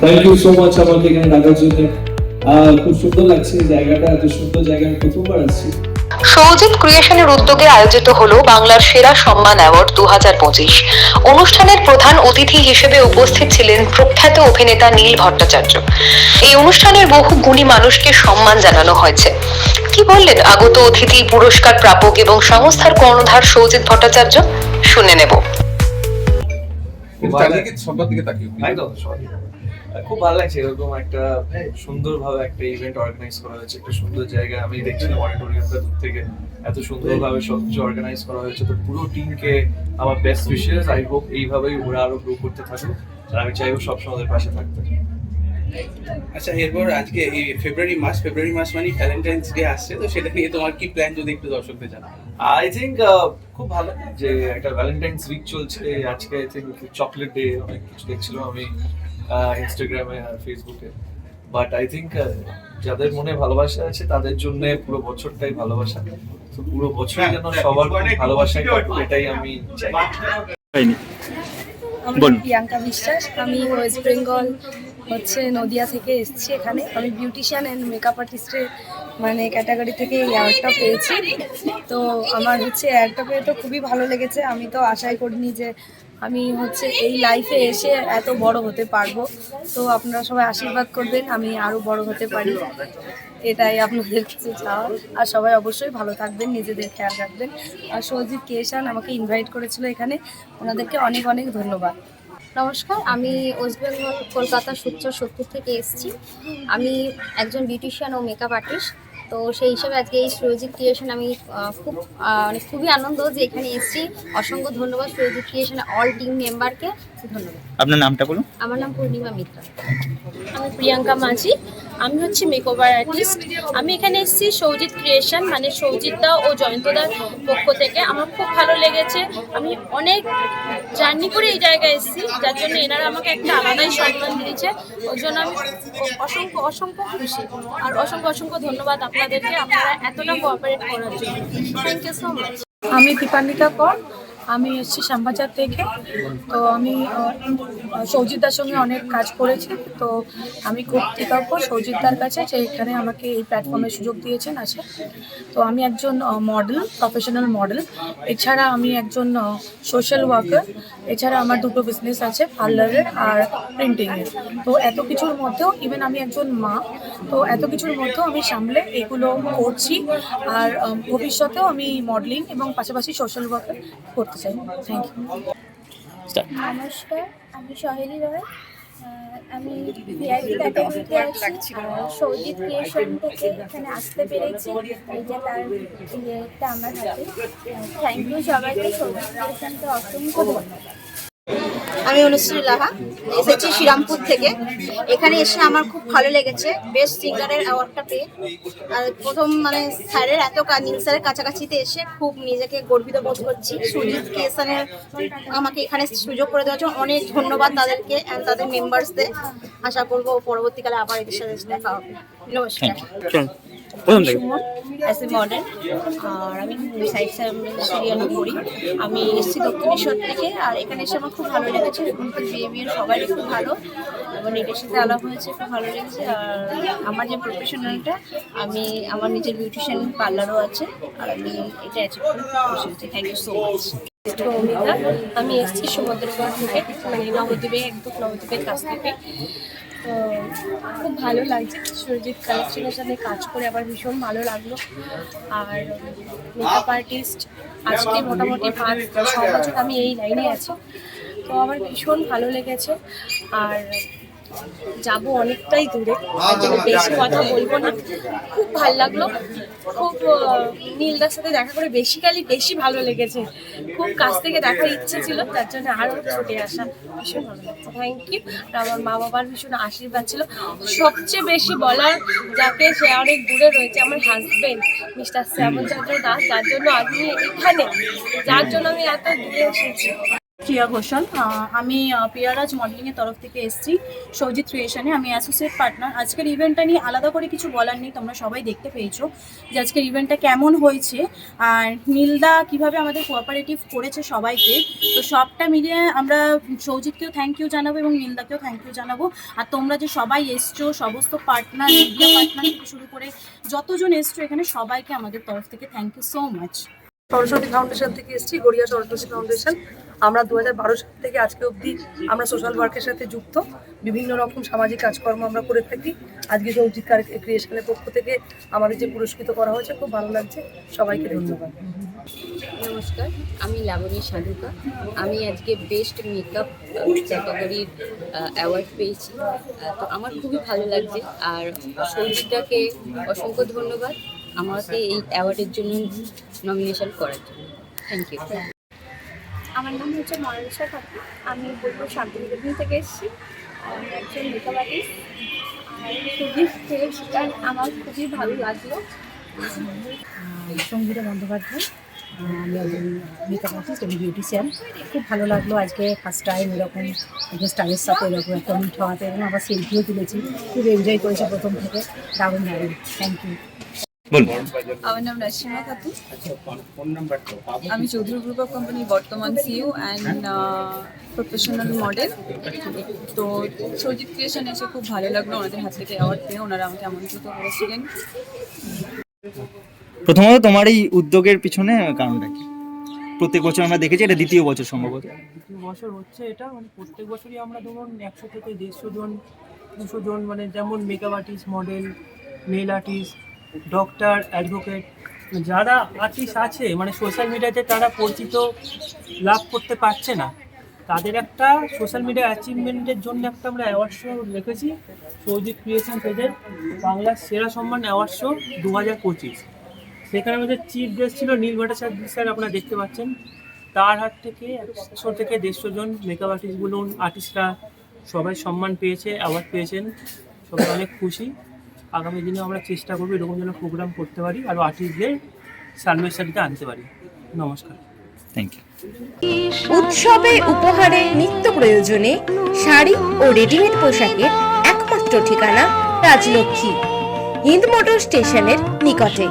Thank you so much আমাকে এখানে ডাকার জন্য। খুব সুন্দর লাগছে জায়গাটা, এত সুন্দর জায়গা প্রথমবার আসছি। সৌজিত ক্রিয়েশনের উদ্যোগে আয়োজিত হলো বাংলার সেরা সম্মান অ্যাওয়ার্ড দু অনুষ্ঠানের প্রধান অতিথি হিসেবে উপস্থিত ছিলেন প্রখ্যাত অভিনেতা নীল ভট্টাচার্য। এই অনুষ্ঠানের বহু গুণী মানুষকে সম্মান জানানো হয়েছে। কি বললেন আগত অতিথি, পুরস্কার প্রাপক এবং সংস্থার কর্ণধার সৌজিত ভট্টাচার্য? শুনে নেব। চারিদিকে সবার দিকে তাকিয়ে একদম খুব ভালো লাগছে এরকম একটা সুন্দরভাবে একটা ইভেন্ট অর্গানাইজ করা হয়েছে একটা সুন্দর জায়গা। আমি দেখছিলাম অডিটোরিয়ামটা দূর থেকে এত সুন্দরভাবে সবকিছু অর্গানাইজ করা হয়েছে। তো পুরো টিমকে আমার বেস্ট উইশেস আই হোপ এইভাবেই ওরা আরও গ্রো করতে থাকুক। আর আমি চাইব সবসময় ওদের পাশে থাকতে। আচ্ছা এরপর আজকে এই ফেব্রুয়ারি মাস ফেব্রুয়ারি মাস মানে ভ্যালেন্টাইন্স ডে আসছে তো সেটা নিয়ে তোমার কি প্ল্যান যদি একটু দর্শকদের জানাও? আই থিঙ্ক খুব ভালো যে একটা ভ্যালেন্টাইন্স উইক চলছে। আজকে আই থিঙ্ক চকলেট ডে অনেক কিছু দেখছিলাম আমি ইনস্টাগ্রামে আর ফেসবুকে বাট আই থিঙ্ক যাদের মনে ভালোবাসা আছে তাদের জন্য পুরো বছরটাই ভালোবাসা। তো পুরো বছর যেন সবার খুব ভালোবাসায় এটাই আমি চাই। নাম প্রিয়াঙ্কা বিশ্বাস আমি ওয়েস্ট বেঙ্গল হচ্ছে নদিয়া থেকে এসেছি এখানে। আমি বিউটিশিয়ান অ্যান্ড মেকআপ আর্টিস্টের মানে ক্যাটাগরি থেকে এই অ্যাওয়ার্ডটা পেয়েছি। তো আমার হচ্ছে অ্যাওয়ার্ডটা পেয়ে তো খুবই ভালো লেগেছে। আমি তো আশাই করিনি যে আমি হচ্ছে এই লাইফে এসে এত বড় হতে পারব। তো আপনারা সবাই আশীর্বাদ করবেন, আমি আরও বড় হতে পারি। এটাই আপনাদের কাছে চাওয়া। আর সবাই অবশ্যই ভালো থাকবেন, নিজেদের খেয়াল রাখবেন। আর সৌজিৎ কেশান আমাকে ইনভাইট করেছিল এখানে। ওনাদেরকে অনেক অনেক ধন্যবাদ। নমস্কার আমি ওয়েস্ট বেঙ্গল কলকাতা সূত্র সত্তর থেকে এসেছি। আমি একজন বিউটিশিয়ান ও মেকআপ আর্টিস্ট তো সেই হিসেবে আজকে এই সুরজিৎ ক্রিয়েশন আমি খুব মানে খুবই আনন্দ যে এখানে এসেছি। অসংখ্য ধন্যবাদ সুরজিৎ ক্রিয়েশন অল টিম মেম্বারকে ধন্যবাদ। আপনার নামটা বলুন। আমার নাম পূর্ণিমা মিত্র। আমি প্রিয়াঙ্কা মাঝি। আমি হচ্ছে মেকওভার আর্টিস্ট আমি এখানে এসেছি সৌজিৎ ক্রিয়েশন মানে সৌজিতদা ও জয়ন্তদার পক্ষ থেকে। আমার খুব ভালো লেগেছে। আমি অনেক জার্নি করে এই জায়গায় এসেছি, যার জন্য এনারা আমাকে একটা আলাদাই সম্মান দিয়েছে। ওই জন্য আমি অসংখ্য অসংখ্য খুশি। আর অসংখ্য অসংখ্য ধন্যবাদ আপনাদেরকে। আপনারা এতটা কোঅপারেট করার জন্য। থ্যাংক ইউ সো মাচ আমি দীপান্বিতা কর। আমি এসেছি শ্যামবাজার থেকে। তো আমি আহ, সৌজিতদার সঙ্গে অনেক কাজ করেছি। তো আমি খুব কৃতজ্ঞ সৌজিতদার কাছে যে এখানে আমাকে এই প্ল্যাটফর্মের সুযোগ দিয়েছেন আছে। তো আমি একজন মডেল প্রফেশনাল মডেল এছাড়া আমি একজন সোশ্যাল ওয়ার্কার এছাড়া আমার দুটো বিজনেস আছে পার্লারের আর প্রিন্টিংয়ের তো এত কিছুর মধ্যেও ইভেন আমি একজন মা তো এত কিছুর মধ্যেও আমি সামলে এগুলো করছি। আর ভবিষ্যতেও আমি মডেলিং এবং পাশাপাশি সোশ্যাল ওয়ার্কার করতে চাই থ্যাংক ইউ নমস্কার আমি সহেলি রয়। আহ, আমি ভিআইপি ক্যাটাগরিতে আছি সৌজিৎ ক্রিয়েশন থেকে এখানে আসতে পেরেছি। এই যে তার ইয়েটা আমার হাতে। থ্যাংক ইউ সবাইকে। সৌজিৎ ক্রিয়েশনকে অসংখ্য ধন্যবাদ। আমি অনুশ্রী লাহা এসেছি শ্রীরামপুর থেকে। এখানে এসে আমার খুব ভালো লেগেছে বেস্ট সিঙ্গারের অ্যাওয়ার্ডটা পেয়ে। আর প্রথম মানে স্যারের এত নীল স্যারের কাছাকাছিতে এসে খুব নিজেকে গর্বিত বোধ করছি। সুজিত কেসানের আমাকে এখানে সুযোগ করে দেওয়ার জন্য অনেক ধন্যবাদ তাদেরকে অ্যান্ড তাদের মেম্বার্সদের আশা করব পরবর্তীকালে আবার এদের সাথে দেখা হবে। নমস্কার। প্রথম থেকে? অ্যাজ এ মডেল আর আমি সাইড সিরিয়ালও করি আমি এসেছি দক্ষিণেশ্বর থেকে, আর এখানে এসে আমার খুব ভালো লেগেছে। এখানকার বিহেভিয়ার সবাই খুব ভালো, এবং এটার সাথে আলাপ হয়েছে, খুব ভালো লেগেছে। আর আমার যে প্রফেশনালটা আমি, আমার নিজের বিউটিশিয়ান পার্লারও আছে, আর আমি এটা অ্যাচিভ করে খুশি হচ্ছি থ্যাংক ইউ সো মাচ আমি এসেছি সমুদ্রগড় থেকে মানে নবদ্বীপে, একদম নবদ্বীপের কাছ থেকে। তো খুব ভালো লাগছে সুরজিৎ কালেকশনের সাথে কাজ করে আবার ভীষণ ভালো লাগল। আর মেকআপ আর্টিস্ট আজকে মোটামুটি পাঁচ, ছ বছর আমি এই লাইনে আছি। তো আমার ভীষণ ভালো লেগেছে। আর যাব অনেকটাই দূরে। বেশি কথা বলব না, খুব ভালো লাগল। খুব নীলদার সাথে দেখা করে বেসিক্যালি বেশি ভালো লেগেছে। খুব কাছ থেকে দেখার ইচ্ছে ছিল, তার জন্য আরও ছুটে আসা ভীষণ ভালো লাগছে। থ্যাংক ইউ আমার মা বাবার ভীষণ আশীর্বাদ ছিল। সবচেয়ে বেশি বলার যাতে সে অনেক দূরে রয়েছে, আমার হাজবেন্ড মিস্টার শ্যামল চন্দ্র দাস। যার জন্য আমি এখানে, যার জন্য আমি এত দূরে এসেছি। প্রিয়া ঘোষাল। আমি আহ, পিয়ারাজ মডেলিংয়ের তরফ থেকে এসেছি সৌজিত ক্রিয়েশনে আমি অ্যাসোসিয়েট পার্টনার আজকের ইভেন্টটা নিয়ে আলাদা করে কিছু বলার নেই তোমরা সবাই দেখতে পেয়েছ যে আজকের ইভেন্টটা কেমন হয়েছে। আর নীলদা কীভাবে আমাদের কোঅপারেটিভ করেছে সবাইকে। তো সবটা মিলিয়ে আমরা সৌজিতকেও থ্যাংক ইউ জানাব এবং নীলদাকেও থ্যাংক ইউ জানাব। আর তোমরা যে সবাই এসছো সমস্ত পার্টনার মিডিয়া পার্টনার থেকে শুরু করে যতজন এসছো এখানে সবাইকে আমাদের তরফ থেকে thank you so much Saraswati foundation থেকে এসেছি গড়িয়া সরস্বতী ফাউন্ডেশন আমরা দু হাজার বারো সাল থেকে আজকে অবধি আমরা সোশ্যাল ওয়ার্কের সাথে যুক্ত। বিভিন্ন রকম সামাজিক কাজকর্ম আমরা করে থাকি। আজকে সৌজিৎ ক্রিয়েশনের পক্ষ থেকে আমাদের যে পুরস্কৃত করা হয়েছে খুব ভালো লাগছে। সবাইকে ধন্যবাদ। নমস্কার আমি লাবণী সাধুকা। আমি আজকে বেস্ট মেকআপ ক্যাটাগরির অ্যাওয়ার্ড পেয়েছি। তো আমার খুবই ভালো লাগছে। আর সৌজিতাকে অসংখ্য ধন্যবাদ আমাকে এই অ্যাওয়ার্ডের জন্য নমিনেশন করার জন্য। থ্যাংক ইউ আমার নাম হচ্ছে মনালিসা খাতুন আমি বোলপুর শান্তিনিকেতন থেকে এসেছি। আমি একজন মেকআপ আর্টিস্ট আর সুদীপ গান আমার খুবই ভালো লাগল। সঙ্গীতা বন্দ্যোপাধ্যায়। আমি একজন মেকআপ আর্টিস্ট এবং বিউটিশিয়ান খুব ভালো লাগল আজকে ফার্স্ট টাইম এরকম, একজন স্টাইলের সাথে এরকম একটা মিট হওয়াতে এবং আবার সেলফিও তুলেছি। খুব এনজয় করেছি প্রথম থেকে। দারুণ দারুণ থ্যাংক ইউ বলুন। আমার নাম নাসিমা খাতুন। আমি চৌধুরী গ্রুপ অফ কোম্পানির বর্তমান সিইও অ্যান্ড প্রফেশনাল মডেল তো সৌজিত ক্রিয়েশন এসে খুব ভালো লাগল ওনাদের হাত থেকে অ্যাওয়ার্ড পেয়ে। ওনারা আমাকে আমন্ত্রিত করেছিলেন। প্রথমত তোমার এই উদ্যোগের পিছনে কারণটা কি? প্রত্যেক বছর আমরা দেখেছি এটা দ্বিতীয় বছর সম্ভবত। দ্বিতীয় বছর হচ্ছে এটা। মানে প্রত্যেক বছরই আমরা ধরুন একশো থেকে দেড়শো জন দুশো জন মানে যেমন makeup artist model male artist doctor advocate যারা আর্টিস্ট আছে মানে সোশ্যাল মিডিয়াতে তারা পরিচিত লাভ করতে পারছে না। তাদের একটা সোশ্যাল মিডিয়া অ্যাচিভমেন্টের জন্য একটা আমরা অ্যাওয়ার্ড শো রেখেছি, সৌজিৎ ক্রিয়েশন পেজের বাংলার সেরা সম্মান অ্যাওয়ার্ড শো দু হাজার পঁচিশ। সেখানে আমাদের চিফ গেস্ট ছিল নীল ভট্টাচার্য স্যার আপনারা দেখতে পাচ্ছেন। তার হাত থেকে একশো থেকে দেড়শো জন মেকআপ আর্টিস্ট বলুন আর্টিস্টরা সবাই সম্মান পেয়েছে অ্যাওয়ার্ড পেয়েছেন। সবাই অনেক খুশি। আগামী দিনে আমরা চেষ্টা করব এরকম যেন প্রোগ্রাম করতে পারি আর আর্টিস্টদের সার্ভিস সাথে আনতে পারি। নমস্কার। থ্যাংক ইউ উৎসবে উপহারে নিত্য প্রয়োজনে শাড়ি ও রেডিমেড পোশাকের একমাত্র ঠিকানা রাজলক্ষ্মী হিন্দ মোটর স্টেশনের নিকটে।